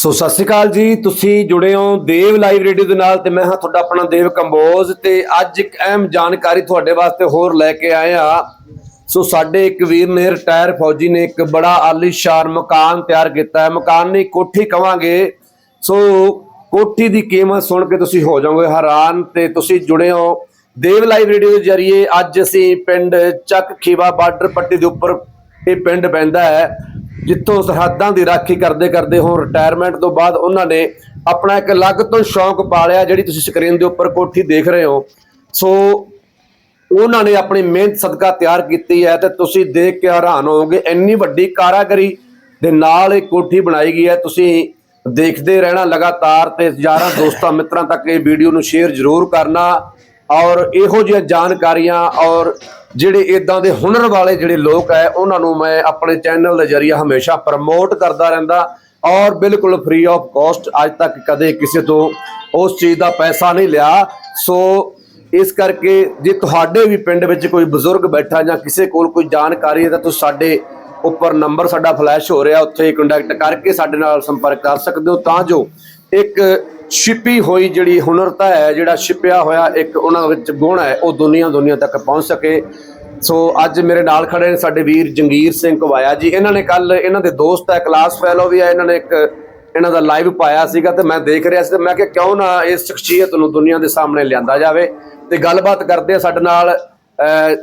ਸੋ ਸਤਿ ਸ਼੍ਰੀ ਅਕਾਲ ਜੀ, ਤੁਸੀਂ ਜੁੜੇ ਹੋ ਦੇਵ ਲਾਈਵ ਰੇਡੀਓ ਦੇ ਨਾਲ ਤੇ ਮੈਂ ਹਾਂ ਤੁਹਾਡਾ ਆਪਣਾ ਦੇਵ ਕੰਬੋਜ ਤੇ ਅੱਜ ਇੱਕ ਅਹਿਮ ਜਾਣਕਾਰੀ ਤੁਹਾਡੇ ਵਾਸਤੇ ਹੋਰ ਲੈ ਕੇ ਆਏ ਆ ਸੋ ਸਾਡੇ ਇੱਕ ਵੀਰ ਨੇ ਰਿਟਾਇਰ ਫੌਜੀ ਨੇ ਇੱਕ ਬੜਾ ਆਲੀਸ਼ਾਨ ਮਕਾਨ ਤਿਆਰ ਕੀਤਾ ਹੈ। ਮਕਾਨ ਨਹੀਂ, ਕੋਠੀ ਕਵਾਂਗੇ। ਸੋ ਕੋਠੀ ਦੀ ਕੀਮਤ ਸੁਣ ਕੇ ਤੁਸੀਂ ਹੋ ਜਾਓਗੇ ਹੈਰਾਨ ਤੇ ਤੁਸੀਂ ਜੁੜੇ ਹੋ ਦੇਵ ਲਾਈਵ ਰੇਡੀਓ ਦੇ ਜਰੀਏ। ਅੱਜ ਅਸੀਂ ਪਿੰਡ ਚੱਕ ਖੀਵਾ ਬਾਰਡਰ ਪੱਟੀ ਦੇ ਉੱਪਰ ਇਹ ਪਿੰਡ ਪੈਂਦਾ ਹੈ। ਜਿੱਥੋਂ ਸਰਹੱਦਾਂ ਦੀ ਰਾਖੀ ਕਰਦੇ ਕਰਦੇ ਹੁਣ ਰਿਟਾਇਰਮੈਂਟ ਤੋਂ ਬਾਅਦ ਉਹਨਾਂ ਨੇ ਆਪਣਾ ਇੱਕ ਅਲੱਗ ਤੋਂ ਸ਼ੌਂਕ ਪਾਲਿਆ ਜਿਹੜੀ ਤੁਸੀਂ ਸਕਰੀਨ ਦੇ ਉੱਪਰ ਕੋਠੀ ਦੇਖ ਰਹੇ ਹੋ। ਸੋ ਉਹਨਾਂ ਨੇ ਆਪਣੀ ਮਿਹਨਤ ਸਦਕਾ ਤਿਆਰ ਕੀਤੀ ਹੈ ਤੇ ਤੁਸੀਂ ਦੇਖ ਕੇ ਹੈਰਾਨ ਹੋਵੋਗੇ, ਇੰਨੀ ਵੱਡੀ ਕਾਰਾਗਰੀ ਦੇ ਨਾਲ ਇਹ ਕੋਠੀ ਬਣਾਈ ਗਈ ਹੈ। ਤੁਸੀਂ ਦੇਖਦੇ ਰਹਿਣਾ ਲਗਾਤਾਰ ਤੇ ਯਾਰਾਂ ਦੋਸਤਾਂ ਮਿੱਤਰਾਂ ਤੱਕ ਇਹ ਵੀਡੀਓ ਨੂੰ ਸ਼ੇਅਰ ਜ਼ਰੂਰ ਕਰਨਾ ਔਰ ਇਹੋ ਜਿਹੀਆਂ ਜਾਣਕਾਰੀਆਂ ਔਰ ਜਿਹੜੇ ਇਦਾਂ ਦੇ ਹੁਨਰ ਵਾਲੇ ਜਿਹੜੇ ਲੋਕ ਹੈ, ਉਹਨਾਂ ਨੂੰ ਮੈਂ ਆਪਣੇ ਚੈਨਲ ਦੇ ਜ਼ਰੀਏ ਹਮੇਸ਼ਾ ਪ੍ਰਮੋਟ ਕਰਦਾ ਰਹਿੰਦਾ ਔਰ ਬਿਲਕੁਲ ਫ੍ਰੀ ਆਫ ਕਾਸਟ ਅੱਜ ਤੱਕ ਕਦੇ ਕਿਸੇ ਤੋਂ ਉਸ ਚੀਜ਼ ਦਾ ਪੈਸਾ ਨਹੀਂ ਲਿਆ। ਸੋ ਇਸ ਕਰਕੇ ਜੇ ਤੁਹਾਡੇ ਵੀ ਪਿੰਡ ਵਿੱਚ ਕੋਈ ਬਜ਼ੁਰਗ ਬੈਠਾ ਜਾਂ ਕਿਸੇ ਕੋਲ ਕੋਈ ਜਾਣਕਾਰੀ ਹੈ, ਤਾਂ ਤੁਸੀਂ ਸਾਡੇ ਉੱਪਰ ਨੰਬਰ ਸਾਡਾ ਫਲੈਸ਼ ਹੋ ਰਿਹਾ, ਉੱਥੇ ਕੰਟੈਕਟ ਕਰਕੇ ਸਾਡੇ ਨਾਲ ਸੰਪਰਕ ਕਰ ਸਕਦੇ ਹੋ। ਤਾਂ ਜੋ ਇੱਕ ਛਿਪੀ ਹੋਈ ਜਿਹੜੀ ਹੁਨਰਤਾ ਹੈ, ਜਿਹੜਾ ਛਿਪਿਆ ਹੋਇਆ ਇੱਕ ਉਹਨਾਂ ਵਿੱਚ ਗੁਣ ਹੈ, ਉਹ ਦੁਨੀਆ ਦੁਨੀਆ ਤੱਕ ਪਹੁੰਚ ਸਕੇ। ਸੋ ਅੱਜ ਮੇਰੇ ਨਾਲ ਖੜੇ ਨੇ ਸਾਡੇ ਵੀਰ ਜੰਗੀਰ ਸਿੰਘ ਕਵਾਇਆ ਜੀ। ਇਹਨਾਂ ਨੇ ਕੱਲ ਇਹਨਾਂ ਦੇ ਦੋਸਤ ਹੈ ਕਲਾਸ ਫੈਲੋ ਵੀ ਹੈ ਇਹਨਾਂ ਨੇ ਇੱਕ ਇਹਨਾਂ ਦਾ ਲਾਈਵ ਪਾਇਆ ਸੀਗਾ ਤੇ ਮੈਂ ਦੇਖ ਰਿਹਾ ਸੀ ਤੇ ਮੈਂ ਕਿਹਾ ਕਿਉਂ ਨਾ ਇਸ ਸ਼ਖਸੀਅਤ ਨੂੰ ਦੁਨੀਆ ਦੇ ਸਾਹਮਣੇ ਲਿਆਂਦਾ ਜਾਵੇ। ਤੇ ਗੱਲਬਾਤ ਕਰਦੇ ਆ ਸਾਡੇ ਨਾਲ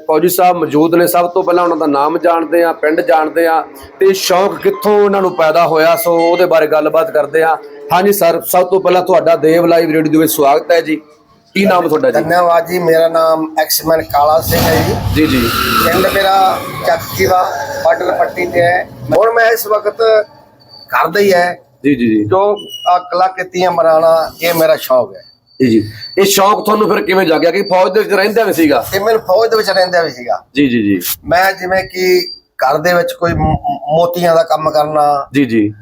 ਫੌਜੀ ਸਾਹਿਬ ਮੌਜੂਦ ਨੇ ਸਭ ਤੋਂ ਪਹਿਲਾਂ ਉਹਨਾਂ ਦਾ ਨਾਮ ਜਾਣਦੇ ਆ ਪਿੰਡ ਜਾਣਦੇ ਆ ਤੇ ਸ਼ੌਂਕ ਕਿੱਥੋਂ ਉਹਨਾਂ ਨੂੰ ਪੈਦਾ ਹੋਇਆ ਸੋ ਉਹਦੇ ਬਾਰੇ ਗੱਲਬਾਤ ਕਰਦੇ ਆ ਹਾਂਜੀ ਸਰ ਸਭ ਤੋਂ ਪਹਿਲਾਂ ਤੁਹਾਡਾ ਦੇਵ ਲਾਈਵ ਰੇਡੀਓ ਦੇ ਵਿੱਚ ਸਵਾਗਤ ਹੈ ਜੀ। ਕੀ ਨਾਮ ਤੁਹਾਡਾ ਜੀ? ਧੰਨਵਾਦ ਜੀ ਮੇਰਾ ਨਾਮ ਐਕਸਮੈਨ ਕਾਲਾ ਸਿੰਘ ਹੈ ਜੀ। ਜੀ ਜੀ। ਪਿੰਡ ਮੇਰਾ ਚੱਕੀ ਦਾ ਬਾਰਡਰ ਪੱਟੀ ਤੇ ਹੈ। ਹੁਣ ਮੈਂ ਇਸ ਵਕਤ ਕਰਦਾ ਹੀ ਹੈ। ਜੀ ਜੀ ਜੀ। ਜੋ ਆ ਕਲਾਕ੍ਰਿਤੀਆਂ ਬਣਾਉਣਾ ਇਹ ਮੇਰਾ ਸ਼ੌਕ ਹੈ। ਜੀ ਜੀ ਇਹ ਸ਼ੌਂਕ ਤੁਹਾਨੂੰ ਫਿਰ ਕਿਵੇਂ ਜਾਗਿਆ ਕਿ ਫੌਜ ਦੇ ਵਿੱਚ ਰਹਿੰਦੇ ਵੀ ਸੀਗਾ ਤੇ ਮੈਨੂੰ ਫੌਜ ਦੇ ਵਿੱਚ ਰਹਿੰਦਾ ਵੀ ਸੀਗਾ ਜੀ ਜੀ ਜੀ ਮੈਂ ਜਿਵੇਂ ਕਿ ਘਰ ਦੇ ਵਿੱਚ ਕੋਈ ਮੋਤੀਆਂ ਦਾ ਕੰਮ ਕਰਨਾ ਜੀ ਜੀ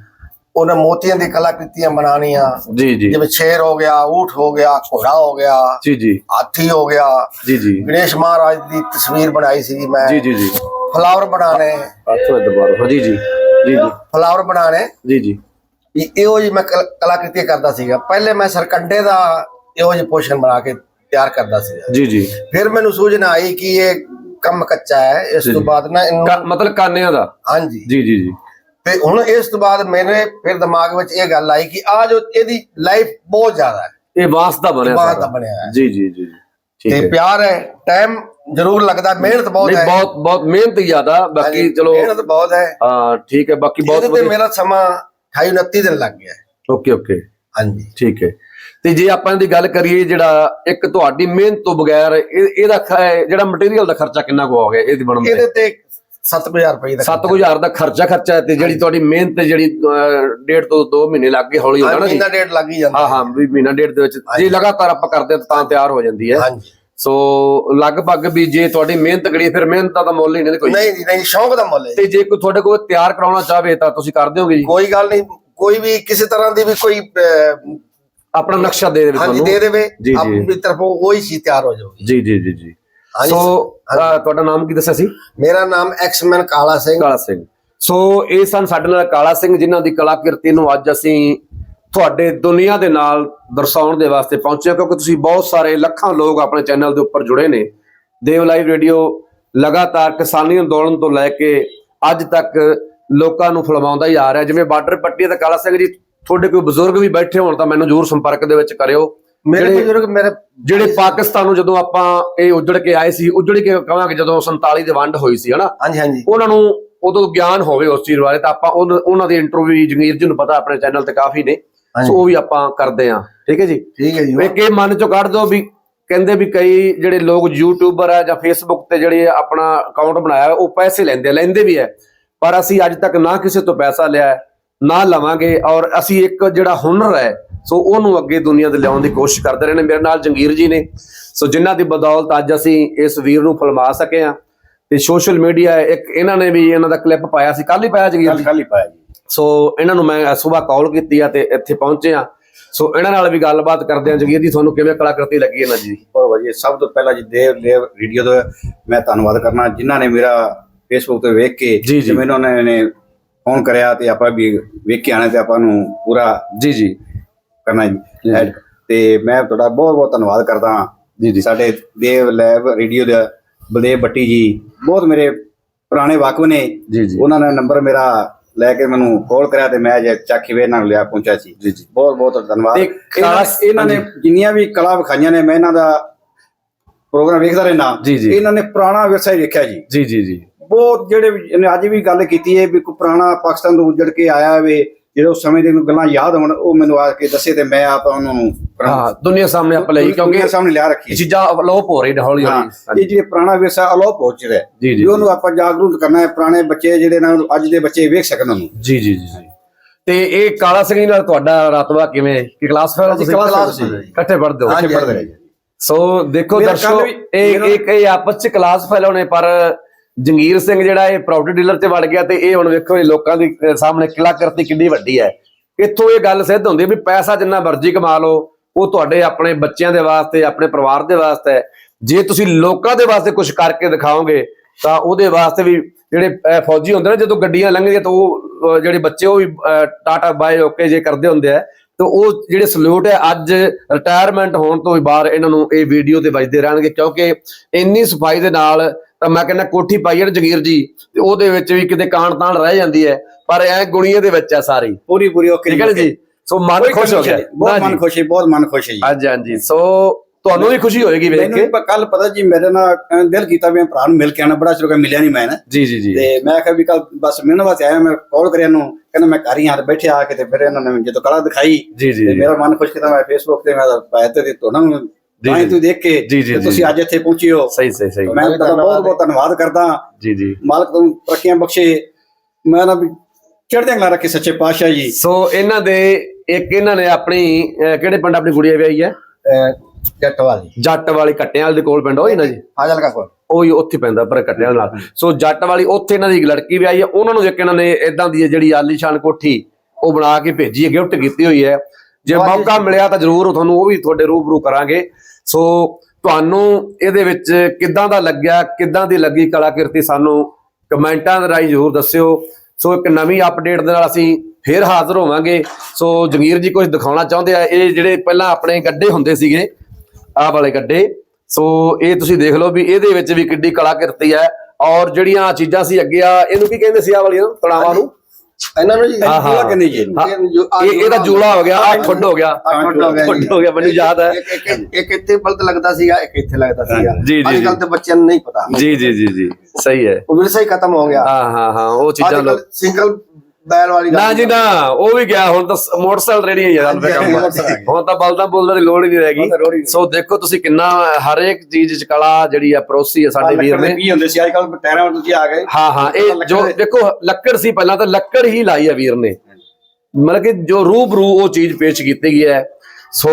ਉਹਨਾਂ ਮੋਤੀਆਂ ਦੀ ਕਲਾਕ੍ਰਿਤੀਆਂ ਬਣਾਉਣੀਆਂ ਜੀ ਜੀ ਜਿਵੇਂ ਸ਼ੇਰ ਹੋ ਗਿਆ ਊਠ ਹੋ ਗਿਆ ਘੋੜਾ ਹੋ ਗਿਆ ਜੀ ਜੀ ਹਾਥੀ ਹੋ ਗਿਆ ਜੀ ਜੀ ਗਣੇਸ਼ ਮਹਾਰਾਜ ਦੀ ਤਸਵੀਰ ਬਣਾਈ ਸੀ ਮੈਂ ਜੀ ਜੀ ਜੀ ਫਲਾਵਰ ਬਣਾਣੇ ਆਥੋ ਦੁਬਾਰਾ ਹਾਂ ਜੀ ਜੀ ਜੀ ਜੀ ਫਲਾਵਰ ਬਣਾਣੇ ਜੀ ਜੀ ਇਹ- ਜੀ ਮੈਂ ਕਲ- ਕਲਾਕ੍ਰਿਤੀ ਕਰਦਾ ਸੀਗਾ ਪਹਿਲੇ ਮੈਂ ਸਰਕੰਡੇ ਦਾ ਇਹੋ ਜਿਹੀ ਪੋਸ਼ਨ ਬਣਾ ਕੇ ਤਿਆਰ ਕਰਦਾ ਸੀਗਾ ਜੀ ਜੀ। ਫਿਰ ਮੈਨੂੰ ਸੂਝਣਾ ਆਈ ਕਿ ਇਹ ਕੰਮ ਕੱਚਾ ਹੈ ਇਸ ਤੋਂ ਬਾਅਦ ਨਾ ਇਹਨੂੰ ਮਤਲਬ ਕਾਨਿਆਂ ਦਾ? ਹਾਂਜੀ। ਜੀ ਜੀ ਜੀ। ਤੇ ਹੁਣ ਇਸ ਤੋਂ ਬਾਅਦ ਮੇਰੇ ਫਿਰ ਦਿਮਾਗ ਵਿੱਚ ਇਹ ਗੱਲ ਆਈ ਕਿ ਆ ਜੋ ਇਹਦੀ ਲਾਈਫ ਬਹੁਤ ਜ਼ਿਆਦਾ ਹੈ। ਇਹ ਵਾਸ ਦਾ ਬਣਿਆ। ਦਾ ਬਣਿਆ ਹੈ। ਜੀ ਜੀ ਜੀ ਤੇ ਪਿਆਰ ਹੈ ਟਾਈਮ ਜ਼ਰੂਰ ਲੱਗਦਾ ਮਿਹਨਤ ਬਹੁਤ ਹੈ। ਬਹੁਤ ਬਹੁਤ ਮਿਹਨਤ ਜ਼ਿਆਦਾ ਬਾਕੀ ਚਲੋ ਮਿਹਨਤ ਬਹੁਤ ਹੈ। ਹਾਂ ਠੀਕ ਹੈ ਬਾਕੀ ਬਹੁਤ ਤੇ ਮੇਰਾ ਸਮਾਂ 28 29 ਦਿਨ ਲੱਗ ਗਿਆ। Okay okay. ਹਾਂਜੀ। ਠੀਕ ਹੈ। ਤੇ ਜੇ ਆਪਾਂ ਇਹਦੀ ਗੱਲ ਕਰੀਏ ਜਿਹੜਾ ਇੱਕ ਤੁਹਾਡੀ ਮਿਹਨਤ ਤੋਂ ਬਗੈਰ ਇਹ- ਇਹਦਾ ਜਿਹੜਾ ਮਟੀਰੀਅਲ ਦਾ ਖਰਚਾ ਕਿੰਨਾ ਕੁ ਗਿਆ ਇਹਦੀ ਬਣਨ ਇਹਦੇ ਤੇ ਤੇ 7000 ਰੁਪਏ ਦਾ 7000 ਦਾ ਖਰਚਾ ਖਰਚਾ ਤੇ ਜਿਹੜੀ ਤੁਹਾਡੀ ਮਿਹਨਤ ਜਿਹੜੀ ਡੇਢ ਤੋਂ 2 ਮਹੀਨੇ ਲੱਗ ਗਏ ਹੌਲੀ ਹੋਣਾ ਨਾ ਮਹੀਨਾ ਡੇਢ ਲੱਗ ਹੀ ਜਾਂਦਾ। ਹਾਂ ਹਾਂ ਵੀ ਮਹੀਨਾ ਡੇਢ ਦੇ ਵਿੱਚ ਜੇ ਲਗਾਤਾਰ ਆਪਾਂ ਕਰਦੇ ਹਾਂ ਤਾਂ ਤਿਆਰ ਹੋ ਜਾਂਦੀ ਹੈ। ਹਾਂਜੀ। ਸੋ ਲਗਭਗ ਵੀ ਜੇ ਤੁਹਾਡੀ ਮਿਹਨਤ ਕਰੀ ਫਿਰ ਮਿਹਨਤ ਦਾ ਤਾਂ ਮੁੱਲ ਹੀ ਨਹੀਂ ਕੋਈ। ਨਹੀਂ ਨਹੀਂ ਸ਼ੌਂਕ ਦਾ ਮੁੱਲ ਹੈ ਤੇ ਜੇ ਕੋਈ ਤੁਹਾਡੇ ਕੋਲ ਤਿਆਰ ਕਰਾਉਣਾ ਚਾਹਵੇ ਤਾਂ ਤੁਸੀਂ ਕਰ ਦਿਓਗੇ ਜੀ? ਕੋਈ ਗੱਲ ਨਹੀਂ ਕੋਈ ਵੀ ਕਿਸੇ ਤਰ੍ਹਾਂ ਦੀ ਵੀ ਕੋਈ ਅਹ, ਆਪਣਾ ਨਕਸ਼ਾ ਦੇ ਦੇਵੇ ਹਾਂਜੀ ਦੇ ਦੇਵੇ। ਜੀ, ਜੀ। ਆਪਣੀ ਤਰਫੋਂ ਉਹੀ ਚੀਜ਼ ਤਿਆਰ ਹੋ ਜਾਊਗੀ। ਜੀ ਜੀ ਜੀ ਜੀ। ਹਾਂਜੀ ਸੋ ਤੁਹਾਡਾ ਨਾਮ ਕੀ ਦੱਸਿਆ ਸੀ? ਮੇਰਾ ਨਾਮ ਐਕਸਮੈਨ ਕਾਲਾ ਸਿੰਘ। ਕਾਲਾ ਸਿੰਘ। ਸੋ ਇਹ ਸਨ ਸਾਡੇ ਨਾਲ ਕਾਲਾ ਸਿੰਘ ਜਿਨ੍ਹਾਂ ਦੀ ਕਲਾਕਿਰਤੀ ਨੂੰ ਅੱਜ ਅਸੀਂ ਤੁਹਾਡੇ ਦੁਨੀਆ ਦੇ ਨਾਲ ਦਰਸਾਉਣ ਦੇ ਵਾਸਤੇ ਪਹੁੰਚੇ ਹਾਂ ਕਿਉਂਕਿ ਤੁਸੀਂ ਬਹੁਤ ਸਾਰੇ ਲੱਖਾਂ ਲੋਕ ਆਪਣੇ ਚੈਨਲ ਦੇ ਉੱਪਰ ਜੁੜੇ ਨੇ। ਦੇਵ ਲਾਈਵ ਰੇਡੀਓ ਲਗਾਤਾਰ ਕਿਸਾਨੀ ਅੰਦੋਲਨ ਤੋਂ ਲੈ ਕੇ ਅੱਜ ਤੱਕ ਲੋਕਾਂ ਨੂੰ ਫਲਮਾਉਂਦਾ ਹੀ ਆ ਰਿਹਾ। ਜਿਵੇਂ ਬਾਰਡਰ ਪੱਟੀ ਤੇ ਕਾਲਾ ਸਿੰਘ ਜੀ ਤੁਹਾਡੇ ਕੋਈ ਬਜ਼ੁਰਗ ਵੀ ਬੈਠੇ ਹੋਣ ਤਾਂ ਮੈਨੂੰ ਜ਼ਰੂਰ ਸੰਪਰਕ ਦੇ ਵਿੱਚ ਕਰਿਓ। ਮੇਰੇ ਬਜ਼ੁਰਗ ਮੇਰੇ ਜਿਹੜੇ ਪਾਕਿਸਤਾਨ ਨੂੰ ਜਦੋਂ ਆਪਾਂ ਇਹ ਉਜੜ ਕੇ ਆਏ ਸੀ ਉਜੜ ਕੇ ਕਹਾਂਗੇ ਜਦੋਂ 47 ਦੇ ਵੰਡ ਹੋਈ ਸੀ ਹਨਾ? ਹਾਂਜੀ ਹਾਂਜੀ। ਉਹਨਾਂ ਨੂੰ ਉਦੋਂ ਗਿਆਨ ਹੋਵੇ ਉਸ ਚੀਜ਼ ਬਾਰੇ ਤਾਂ ਆਪਾਂ ਉਹਨਾਂ ਦੀ ਇੰਟਰਵਿਊ ਜੰਗੀਰ ਜੀ ਨੂੰ ਪਤਾ ਆਪਣੇ ਚੈਨਲ ਤੇ ਕਾਫੀ ਨੇ। ਸੋ ਉਹ ਵੀ ਆਪਾਂ ਕਰਦੇ ਆ ਠੀਕ ਹੈ ਜੀ? ਠੀਕ ਹੈ ਜੀ ਇੱਕ ਇਹ ਮਨ ਚੋਂ ਕੱਢ ਦਿਓ ਵੀ ਕਹਿੰਦੇ ਵੀ ਕਈ ਜਿਹੜੇ ਲੋਕ ਯੂਟਿਊਬਰ ਆ ਜਾਂ ਫੇਸਬੁੱਕ ਤੇ ਜਿਹੜੇ ਆਪਣਾ ਅਕਾਊਂਟ ਬਣਾਇਆ ਉਹ ਪੈਸੇ ਲੈਂਦੇ ਲੈਂਦੇ ਵੀ ਹੈ। ਪਰ ਅਸੀਂ ਅੱਜ ਤੱਕ ਨਾ ਕਿਸੇ ਤੋਂ ਪੈਸਾ ਲਿਆ ਹੈ, ਨਾ ਲਵਾਂਗੇ ਔਰ ਅਸੀਂ ਇੱਕ ਜਿਹੜਾ ਹੁਨਰ ਹੈ ਸੋ ਉਹਨੂੰ ਅੱਗੇ ਦੁਨੀਆ ਦੇ ਲਿਆਉਣ ਦੀ ਕੋਸ਼ਿਸ਼ ਕਰਦੇ ਰਹੇ ਨੇ। ਮੇਰੇ ਨਾਲ ਜੰਗੀਰ ਜੀ ਨੇ। ਸੋ ਜਿਨ੍ਹਾਂ ਦੀ ਬਦੌਲਤ ਅੱਜ ਅਸੀਂ ਇਸ ਵੀਰ ਨੂੰ ਫਲਮਾ ਸਕੇ ਆ ਤੇ ਸੋਸ਼ਲ ਮੀਡੀਆ ਇੱਕ ਇਹਨਾਂ ਨੇ ਵੀ ਇਹਨਾਂ ਦਾ ਕਲਿੱਪ ਪਾਇਆ ਸੀ। ਕੱਲ ਹੀ ਪਾਇਆ ਜੰਗੀਰ ਜੀ? ਕੱਲ ਹੀ ਪਾਇਆ ਜੀ। ਸੋ ਇਹਨਾਂ ਨੂੰ ਮੈਂ ਸਵੇਰ ਕਾਲ ਕੀਤੀ ਆ ਤੇ ਇੱਥੇ ਪਹੁੰਚੇ ਆ ਸੋ ਇਹਨਾਂ ਨਾਲ ਵੀ ਗੱਲਬਾਤ ਕਰਦੇ ਆ ਜਗੀਰ ਜੀ ਤੁਹਾਨੂੰ ਕਿਵੇਂ ਕਲਾਕ੍ਰਿਤੀ ਲੱਗੀ ਇਹਨਾਂ ਜੀ ਬਹੁਤ ਵਧੀਆ। ਸਭ ਤੋਂ ਪਹਿਲਾਂ ਜੀ ਦੇਵ ਲੇਵ ਰੇਡੀਓ ਦਾ ਮੈਂ ਧੰਨਵਾਦ ਕਰਨਾ। ਜਿਨ੍ਹਾਂ ਨੇ ਮੇਰਾ ਫੇਸਬੁੱਕ ਤੇ ਵੇਖ ਕੇ ਜੀ, ਜੀ। ਜਿਵੇਂ ਉਹਨਾਂ ਨੇ ਫੋਨ ਕਰਿਆ ਤੇ ਆਪਾਂ ਵੀ ਵੇਖ ਕੇ ਆਣਾ ਤੇ ਆਪਾਂ ਨੂੰ ਪੂਰਾ ਜੀ ਜੀ। ਕਰਨਾ ਜੀ। ਤੇ ਮੈਂ ਤੁਹਾਡਾ ਬਹੁਤ ਬਹੁਤ ਧੰਨਵਾਦ ਕਰਦਾ ਹਾਂ। ਜੀ ਜੀ। ਸਾਡੇ ਦੇਵ ਲੈਬ ਰੇਡੀਓ ਦਾ ਬਲਦੇਵ ਬੱਟੀ ਜੀ ਬਹੁਤ ਮੇਰੇ ਪੁਰਾਣੇ ਵਾਕਫ ਨੇ। ਜੀ ਜੀ। ਉਹਨਾਂ ਨੇ ਨੰਬਰ ਮੇਰਾ ਲੈ ਕੇ ਮੈਨੂੰ ਕਾਲ ਕਰਿਆ ਤੇ ਮੈਂ ਜੇ ਚੱਕੀਵੇ ਇਹਨਾਂ ਨੂੰ ਲਿਆ ਪਹੁੰਚਿਆ ਸੀ। ਜੀ ਜੀ। ਬਹੁਤ ਬਹੁਤ ਧੰਨਵਾਦ। ਤੇ ਇਹਨਾਂ- ਖਾਸ- ਇਹਨਾਂ ਨੇ ਜਿੰਨੀਆਂ ਵੀ ਕਲਾ ਵਿਖਾਈਆਂ ਨੇ ਮੈਂ ਇਹਨਾਂ ਦਾ ਪ੍ਰੋਗਰਾਮ ਵੇਖਦਾ ਰਹਿਣਾ ਜੀ, ਜੀ। ਇਹਨਾਂ ਨੇ ਪੁਰਾਣਾ ਵਿਰਸਾ ਹੀ ਵੇਖਿਆ ਜੀ। ਜੀ ਜੀ ਜੀ। ਬਹੁਤ ਜਿਹੜੇ ਵੀ- ਇਹਨੇ ਅੱਜ ਵੀ ਗੱਲ ਕੀਤੀ ਹੈ ਵੀ ਕੋਈ ਪੁਰਾਣਾ ਪਾਕਿਸਤਾਨ ਤੋਂ ਉੱਜੜ ਕੇ ਆਇਆ ਵੇ ਜਿਹੜੇ ਉਸ ਸਮੇਂ ਦੇ ਨੂੰ ਗੱਲਾਂ ਯਾਦ ਹੋਣ ਉਹ ਮੈਨੂੰ ਆ ਕੇ ਦੱਸੇ ਤੇ ਮੈਂ ਆਪ ਉਹਨਾਂ ਨੂੰ ਹਾਂ ਦੁਨੀਆ ਸਾਹਮਣੇ ਆਪ ਲਈ ਕਿਉਂਕਿ ਦੁਨੀਆ ਸਾਹਮਣੇ ਲਿਆ ਰੱਖੀ ਇਹ ਚੀਜ਼ਾਂ ਅਲੋਪ ਹੋ ਰਹੀ ਨੇ ਹੌਲੀ ਹਾਂ ਹੌਲੀ ਇਹ ਜਿਹੜੇ ਪੁਰਾਣਾ ਵਿਰਸਾ ਅਲੋਪ ਹੋ ਚੁੱਕਾ ਹੈ ਜੀ, ਜੀ, ਵੀ ਉਹਨੂੰ ਆਪਾਂ ਜਾਗਰੂਕ ਕਰਨਾ ਹੈ ਪੁਰਾਣੇ ਬੱਚੇ ਜਿਹੜੇ ਨਾਲ ਅੱਜ ਦੇ ਬੱਚੇ ਵੇਖ ਸਕਣ ਉਹਨੂੰ ਜੀ ਜੀ ਜੀ ਜੀ। ਤੇ ਇਹ ਕਾਲਾ ਸਿੰਘ ਨਾਲ ਤੁਹਾਡਾ ਰਤਬਾ ਕਿਵੇਂ ਕਿ ਕਲਾਸ ਫੈਲ ਅਸੀਂ ਤੁਸੀਂ class ਸੀ। ਇਕੱਠੇ ਪੜ੍ਹਦੇ ਹੋ ਹਾਂਜੀ, ਪੜ੍ਹਦੇ ਰਹੇ ਜੀ। ਸੋ ਦੇਖੋ ਮੇਰਾ ਵੀ- ਇਹ ਮੇਰਾ- ਇੱਕ ਇਹ ਆਪਸ ਚ ਕਲਾਸ ਫੈਲੋ ਨੇ ਪਰ ਜੰਗੀਰ ਸਿੰਘ ਜਿਹੜਾ ਇਹ ਪ੍ਰਾਪਰਟੀ ਡੀਲਰ ਤੇ ਵੜ ਗਿਆ ਤੇ ਇਹ ਹੁਣ ਵੇਖੋ ਇਹ ਲੋਕਾਂ ਦੇ ਸਾਹਮਣੇ ਕਿਲਾ ਕਿੰਨੀ ਵੱਡੀ ਹੈ। ਇੱਥੋਂ ਇਹ ਗੱਲ ਸਿੱਧ ਹੁੰਦੀ ਹੈ ਵੀ ਪੈਸਾ ਜਿੰਨਾ ਮਰਜ਼ੀ ਕਮਾ ਲਓ, ਉਹ ਤੁਹਾਡੇ ਆਪਣੇ ਬੱਚਿਆਂ ਦੇ ਵਾਸਤੇ, ਆਪਣੇ ਪਰਿਵਾਰ ਦੇ ਵਾਸਤੇ ਜੇ ਤੁਸੀਂ ਲੋਕਾਂ ਦੇ ਵਾਸਤੇ ਕੁਝ ਕਰਕੇ ਦਿਖਾਓਗੇ, ਤਾਂ ਉਹਦੇ ਵਾਸਤੇ ਵੀ ਜਿਹੜੇ ਫੌਜੀ ਹੁੰਦੇ ਨੇ, ਜਦੋਂ ਗੱਡੀਆਂ ਲੰਘਦੀਆਂ ਤਾਂ ਉਹ ਜਿਹੜੇ ਬੱਚੇ ਉਹ ਵੀ ਟਾਟਾ ਬਾਏ ਓਕੇ ਜੇ ਕਰਦੇ ਹੁੰਦੇ ਆ, ਤਾਂ ਉਹ ਜਿਹੜੇ ਸਲੂਟ ਹੈ, ਅੱਜ ਰਿਟਾਇਰਮੈਂਟ ਹੋਣ ਤੋਂ ਵੀ ਬਾਅਦ ਇਹਨਾਂ ਨੂੰ ਇਹ ਵੀਡੀਓ ਤੇ ਵੱਜਦੇ ਰਹਿਣਗੇ, ਕਿਉਂਕਿ ਇੰਨੀ ਸਫ਼ਾਈ ਦੇ ਨਾਲ ਤਾਂ ਮੈਂ ਕਹਿੰਦਾ ਕੋਠੀ ਪਾਈ ਹੈ ਜਗੀਰ ਜੀ ਤੇ ਉਹਦੇ ਵਿੱਚ ਵੀ ਕਿਤੇ ਕਾਣ ਤਾਣ ਰਹਿ ਜਾਂਦੀ ਹੈ ਪਰ ਐ ਗੁਣੀਏ ਦੇ ਵਿੱਚ ਹੈ ਸਾਰੀ। ਪੂਰੀ ਪੂਰੀ ਓਕੇ ਠੀਕ ਹੈ ਜੀ ਸੋ ਮਨ ਖੁਸ਼ ਹੋ ਗਿਆ। ਬਹੁਤ ਮਨ। ਖੁਸ਼ ਬਹੁਤ ਮਨ ਖੁਸ਼ ਹੈ ਜੀ। ਹਾਂਜੀ ਹਾਂਜੀ। ਸੋ ਤੁਹਾਨੂੰ ਵੀ ਖੁਸ਼ੀ ਹੋਏਗੀ ਵੇਖ ਮੈਨੂੰ ਕੇ। ਵੀ ਕੱਲ ਪਤਾ ਜੀ ਮੇਰੇ ਨਾਲ ਦਿਲ ਕੀਤਾ ਵੀ ਭਰਾ ਨੂੰ ਮਿਲ ਕੇ ਆਣਾ ਬੜਾ ਚਿਰ ਹੋ ਮਿਲਿਆ ਨਹੀਂ ਮੈਂ ਨਾ। ਜੀ ਜੀ ਜੀ। ਤੇ ਮੈਂ ਕਿਹਾ ਵੀ ਕੱਲ ਬਸ ਮਿਲਣ ਵਾਸਤੇ ਆਇਆ ਮੈਂ ਕਾਲ ਕਰਿਆ ਨੂੰ ਕਹਿੰਦਾ ਮੈਂ ਘਰ ਹੀ ਹਾਂ ਤੇ ਬੈਠੇ ਆ ਕੇ ਤੇ ਫਿਰ ਇਹਨਾਂ ਨੇ ਜਦੋਂ ਕਲਾ ਦਿਖਾਈ ਜੀ ਜੀ। ਮੇਰਾ ਮਨ ਖੁਸ਼ ਕੀਤਾ ਮੈਂ ਫੇਸਬੁੱਕ ਤੇ ਮੈਂ ਪਾਇਆ ਤੇ ਤੁਹਾਡਾ ਨੂੰ ਜੀ, ਤਾਂ ਜੀ। ਤੂੰ ਦੇਖ ਕੇ ਜੀ। ਤੁਸੀਂ ਅੱਜ ਇੱਥੇ ਪਹੁੰਚੇ ਹੋ ਸਹੀ ਸਹੀ ਸਹੀ। ਮੈਂ ਤੁਹਾਡਾ ਬਹੁਤ ਬਹੁਤ ਧੰਨਵਾਦ ਕਰਦਾ। ਜੀ ਜੀ। ਮਾਲਕ ਤੁਹਾਨੂੰ ਤਰੱਕੀਆਂ ਬਖਸ਼ੇ। ਮੈਂ ਨਾ ਵੀ ਚੜ੍ਹਦੇ ਕਲਾ ਰੱਖੇ ਸੱਚੇ ਪਾਤਸ਼ਾਹ ਜੀ। ਸੋ ਇਹਨਾਂ ਦੇ ਇੱਕ ਇਹਨਾਂ ਨੇ ਆਪਣੀ ਕਿਹੜੇ ਪਿੰਡ ਆਪਣੀ ਗੁੜੀਆ ਵਿਆਹੀ ਹੈ? ਜੱਟ ਵਾਲੀ ਜੱਟ ਵਾਲੀ ਕੱਟਿਆਂ ਵਾਲੇ ਦੇ ਕੋਲ ਪਿੰਡ ਉਹ ਹੀ ਨਾ ਜੀ? ਫਾਜ਼ਲ ਕਾ ਕੋਲ। ਉਹ ਹੀ ਉੱਥੇ ਪੈਂਦਾ ਪਰ ਕੱਟਿਆਂ ਨਾਲ। ਸੋ ਜੱਟ ਵਾਲੀ ਉੱਥੇ ਇਹਨਾਂ ਦੀ ਇੱਕ ਲੜਕੀ ਵੀ ਆਈ ਹੈ। ਉਹਨਾਂ ਨੂੰ ਇੱਕ ਇਹਨਾਂ ਨੇ ਇਦਾਂ ਦੀ ਹੈ ਜਿਹੜੀ ਆਲੀਸ਼ਾਨ ਕੋਠੀ ਉਹ ਬਣਾ ਕੇ ਭੇਜੀ ਹੈ ਗਿਫਟ ਕੀਤੀ ਹੋਈ ਹੈ। ਜੇ ਮੌਕਾ ਮਿਲਿਆ ਤਾਂ ਜ਼ਰੂਰ ਤੁਹਾਨੂੰ ਉਹ ਵੀ ਤੁਹਾਡੇ ਰੂਬਰੂ ਕਰਾਂਗੇ। ਸੋ ਤੁਹਾਨੂੰ ਇਹਦੇ ਵਿੱਚ ਕਿੱਦਾਂ ਦਾ ਲੱਗਿਆ, ਕਿੱਦਾਂ ਦੀ ਲੱਗੀ ਕਲਾਕਿਰਤੀ ਸਾਨੂੰ ਕਮੈਂਟਾਂ ਦੇ ਰਾਹੀਂ ਜ਼ਰੂਰ ਦੱਸਿਓ। ਸੋ ਇੱਕ ਨਵੀਂ ਅਪਡੇਟ ਦੇ ਨਾਲ ਅਸੀਂ ਫੇਰ ਹਾਜ਼ਰ ਹੋਵਾਂਗੇ। ਸੋ ਜਗੀਰ ਜੀ ਕੁਝ ਦਿਖਾਉਣਾ ਚਾਹੁੰਦੇ ਆ, ਇਹ ਜਿਹੜੇ ਪਹਿਲਾਂ ਆਪਣੇ ਗੱਡੇ ਹੁੰਦੇ ਸੀਗੇ, ਆਹ ਵਾਲੇ ਗੱਡੇ। ਸੋ ਇਹ ਤੁਸੀਂ ਦੇਖ ਲਓ ਵੀ ਇਹਦੇ ਵਿੱਚ ਵੀ ਕਿੱਡੀ ਕਲਾਕਿਰਤੀ ਹੈ ਔਰ ਜਿਹੜੀਆਂ ਚੀਜ਼ਾਂ ਸੀ ਅੱਗੇ ਆ, ਇਹਨੂੰ ਕੀ ਕਹਿੰਦੇ ਸੀ ਆ ਵਾਲੀਆਂ, ਤਣਾਵਾਂ ਨੂੰ? ਇਹਨਾਂ ਨੂੰ ਜੀ ਹਾਂ, ਹਾਂ। ਕਹਿੰਦੇ ਜੀ। ਹਾਂ, ਇਹ ਇਹਦਾ ਜੂਲਾ ਹੋ ਗਿਆ ਆ ਖੁੱਡ ਹੋ ਗਿਆ। ਆਹ ਖੁੱਡ ਹੋ ਗਿਆ ਜੀ। ਖੁੱਡ ਹੋ ਗਿਆ ਮੈਨੂੰ ਯਾਦ ਹੈ। ਇੱਕ- ਇੱਕ- ਇੱਕ- ਇੱਕ ਇੱਥੇ ਬਲਦ ਲੱਗਦਾ ਸੀਗਾ ਇੱਕ ਇੱਥੇ ਲੱਗਦਾ ਸੀਗਾ। ਜੀ, ਜੀ, ਅੱਜ ਕੱਲ ਜੀ। ਤੇ ਬੱਚਿਆਂ ਨੂੰ ਨਹੀਂ ਪਤਾ। ਜੀ ਜੀ ਜੀ ਜੀ। ਸਹੀ ਹੈ। ਉਹ ਵਿਰਸਾ ਹੀ ਖਤਮ ਹੋ ਗਿਆ। ਹਾਂ ਹਾਂ ਹਾਂ ਉਹ ਚੀਜ਼ਾਂ ਅੱਜ ਲੋਕ ਸਿੰਗਲ ਬੈਲ ਵਾਲੀ ਨਾ ਜੀ ਨਾ ਉਹ ਵੀ ਗਿਆ ਹੁਣ ਤਾਂ ਮੋਟਰਸਾਈਕਲ ਰੈਡੀ ਹੈ ਯਾਰ ਕੰਮ। ਹੁਣ ਤਾਂ ਬਲਦਾਂ ਬੁਲਦਾਂ ਦੀ ਲੋੜ ਹੀ ਨਹੀਂ ਹੁਣ ਤਾਂ ਲੋੜ ਹੀ ਰਹੇਗੀ ਨਹੀਂ। ਸੋ ਦੇਖੋ ਤੁਸੀਂ ਕਿੰਨਾ ਹਰ ਇੱਕ ਚੀਜ਼ ਚ ਕਲਾ ਜਿਹੜੀ ਆ ਪਰੋਸੀ ਹੈ ਸਾਡੇ ਵੀਰ ਨੇ। ਕੀ ਹੁੰਦੇ ਸੀ ਅੱਜ ਕੱਲ ਟਾਇਰਾਂ ਤੁਸੀਂ ਆ ਗਏ। ਹਾਂ ਹਾਂ ਇਹ ਜੋ ਦੇਖੋ ਲੱਕੜ ਸੀ ਪਹਿਲਾਂ ਤਾਂ ਲੱਕੜ ਹੀ ਲਾਈ ਹੈ ਵੀਰ ਨੇ। ਮਤਲਬ ਕਿ ਜੋ ਰੂਬਰੂ ਉਹ ਚੀਜ਼ ਪੇਸ਼ ਕੀਤੀ ਗਈ ਹੈ ਸੋ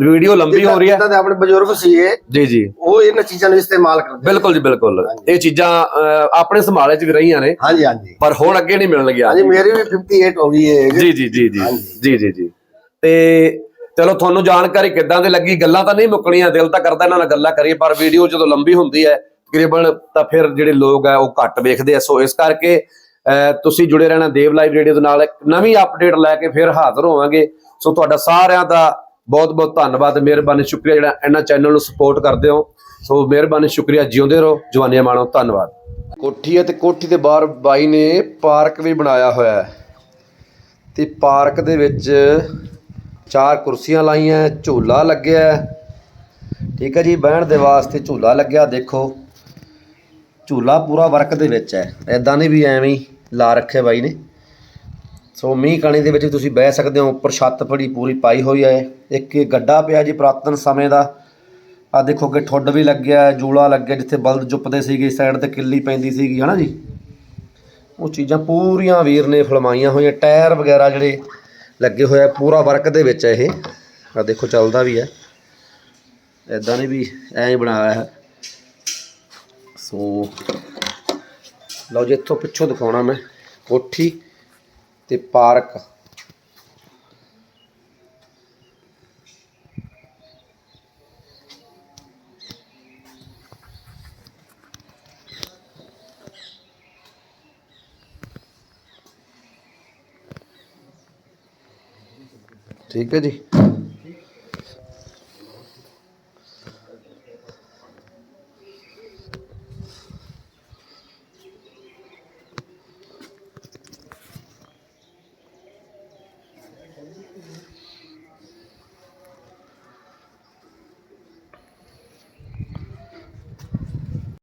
ਵੀਡੀਓ ਲੰਬੀ ਹੋ ਰਹੀ ਹੈ। ਜਿੱਦਾਂ ਦੇ ਆਪਣੇ ਬਜ਼ੁਰਗ ਸੀਗੇ ਜੀ ਜੀ। ਉਹ ਇਹਨਾਂ ਚੀਜ਼ਾਂ ਨੂੰ ਇਸਤੇਮਾਲ ਕਰਦੇ ਬਿਲਕੁਲ ਜੀ ਬਿਲਕੁਲ। ਇਹ ਚੀਜ਼ਾਂ ਆਪਣੇ ਸੰਭਾਲੇ ਚ ਵੀ ਰਹੀਆਂ ਨੇ। ਹਾਂਜੀ ਹਾਂਜੀ। ਪਰ ਹੁਣ ਅੱਗੇ ਨਹੀਂ ਮਿਲਣਗੀਆਂ ਹਾਂਜੀ ਮੇਰੀ ਵੀ 58 ਹੋ ਗਈ ਹੈ ਜੀ ਜੀ ਜੀ ਜੀ। ਜੀ ਜੀ ਜੀ। ਤੇ ਚਲੋ ਤੁਹਾਨੂੰ ਜਾਣਕਾਰੀ ਕਿੱਦਾਂ ਦੀ ਲੱਗੀ? ਗੱਲਾਂ ਤਾਂ ਨਹੀਂ ਮੁੱਕਣੀਆਂ ਦਿਲ ਤਾਂ ਕਰਦਾ ਇਹਨਾਂ ਨਾਲ ਗੱਲਾਂ ਕਰੀਏ ਪਰ ਵੀਡੀਓ ਜਦੋਂ ਲੰਬੀ ਹੁੰਦੀ ਹੈ ਤਕਰੀਬਨ ਤਾਂ ਫਿਰ ਜਿਹੜੇ ਲੋਕ ਆ ਉਹ ਘੱਟ ਵੇਖਦੇ ਆ। ਸੋ ਇਸ ਕਰਕੇ ਤੁਸੀਂ ਜੁੜੇ ਰਹਿਣਾ ਦੇਵ ਲਾਈਵ ਰੇਡੀਓ ਦੇ ਨਾਲ। ਇੱਕ ਨਵੀਂ ਅਪਡੇਟ ਲੈ ਕੇ ਫਿਰ ਹਾਜ਼ਰ ਹੋਵਾਂਗੇ। ਸੋ ਤੁਹਾਡਾ ਸਾਰਿਆਂ ਦਾ ਬਹੁਤ ਬਹੁਤ ਧੰਨਵਾਦ, ਮਿਹਰਬਾਨੀ, ਸ਼ੁਕਰੀਆ ਜਿਹੜਾ ਇਹਨਾਂ ਚੈਨਲ ਨੂੰ ਸਪੋਰਟ ਕਰਦੇ ਹੋ। ਸੋ ਮਿਹਰਬਾਨੀ, ਸ਼ੁਕਰੀਆ, ਜਿਉਂਦੇ ਰਹੋ, ਜਵਾਨੀਆਂ ਮਾਣੋ, ਧੰਨਵਾਦ। ਕੋਠੀ ਹੈ ਤੇ ਕੋਠੀ ਦੇ ਬਾਹਰ ਬਾਈ ਨੇ ਪਾਰਕ ਵੀ ਬਣਾਇਆ ਹੋਇਆ ਹੈ। ਤੇ ਪਾਰਕ ਦੇ ਵਿੱਚ ਚਾਰ ਕੁਰਸੀਆਂ ਲਾਈਆਂ ਝੂਲਾ ਲੱਗਿਆ ਠੀਕ ਹੈ ਜੀ, ਬਹਿਣ ਦੇ ਵਾਸਤੇ ਝੂਲਾ ਲੱਗਿਆ, ਦੇਖੋ। ਝੂਲਾ ਪੂਰਾ ਵਰਕ ਦੇ ਵਿੱਚ ਹੈ ਐਦਾਂ ਨਹੀਂ ਵੀ ਐਵੇਂ ਹੀ ਲਾ ਰੱਖਿਆ ਬਾਈ ਨੇ। ਸੋ ਮੀਂਹ ਕਣੀ ਦੇ ਵਿੱਚ ਤੁਸੀਂ ਬਹਿ ਸਕਦੇ ਹੋ ਉੱਪਰ ਛੱਤ ਫੜੀ ਪੂਰੀ ਪਾਈ ਹੋਈ ਹੈ। ਇੱਕ ਇਹ ਗੱਡਾ ਪਿਆ ਜੀ ਪੁਰਾਤਨ ਸਮੇਂ ਦਾ। ਆ ਦੇਖੋ ਕਿ ਠੁੱਡ ਵੀ ਲੱਗਿਆ ਹੈ, ਜੂਲਾ ਲੱਗਿਆ ਜਿੱਥੇ ਬਲਦ ਜੁੱਪਦੇ ਸੀਗੇ ਸਾਈਡ ਤੇ ਕਿੱਲੀ ਪੈਂਦੀ ਸੀਗੀ ਹਨਾ ਜੀ? ਉਹ ਚੀਜ਼ਾਂ ਪੂਰੀਆਂ ਵੀਰ ਨੇ ਫਲਮਾਈਆਂ ਹੋਈਆਂ ਟਾਇਰ ਵਗੈਰਾ ਜਿਹੜੇ ਲੱਗੇ ਹੋਏ ਆ ਪੂਰਾ ਵਰਕ ਦੇ ਵਿੱਚ ਹੈ ਇਹ। ਆ ਦੇਖੋ ਚੱਲਦਾ ਵੀ ਹੈ। ਐਦਾਂ ਨੇ ਵੀ ਐਂ ਹੀ ਬਣਾਇਆ ਹੈ। ਸੋ ਲਓ ਜੀ ਇੱਥੋਂ ਪਿੱਛੋਂ ਦਿਖਾਉਣਾ ਮੈਂ ਕੋਠੀ। ਤੇ ਪਾਰਕ। ਠੀਕ ਹੈ ਜੀ।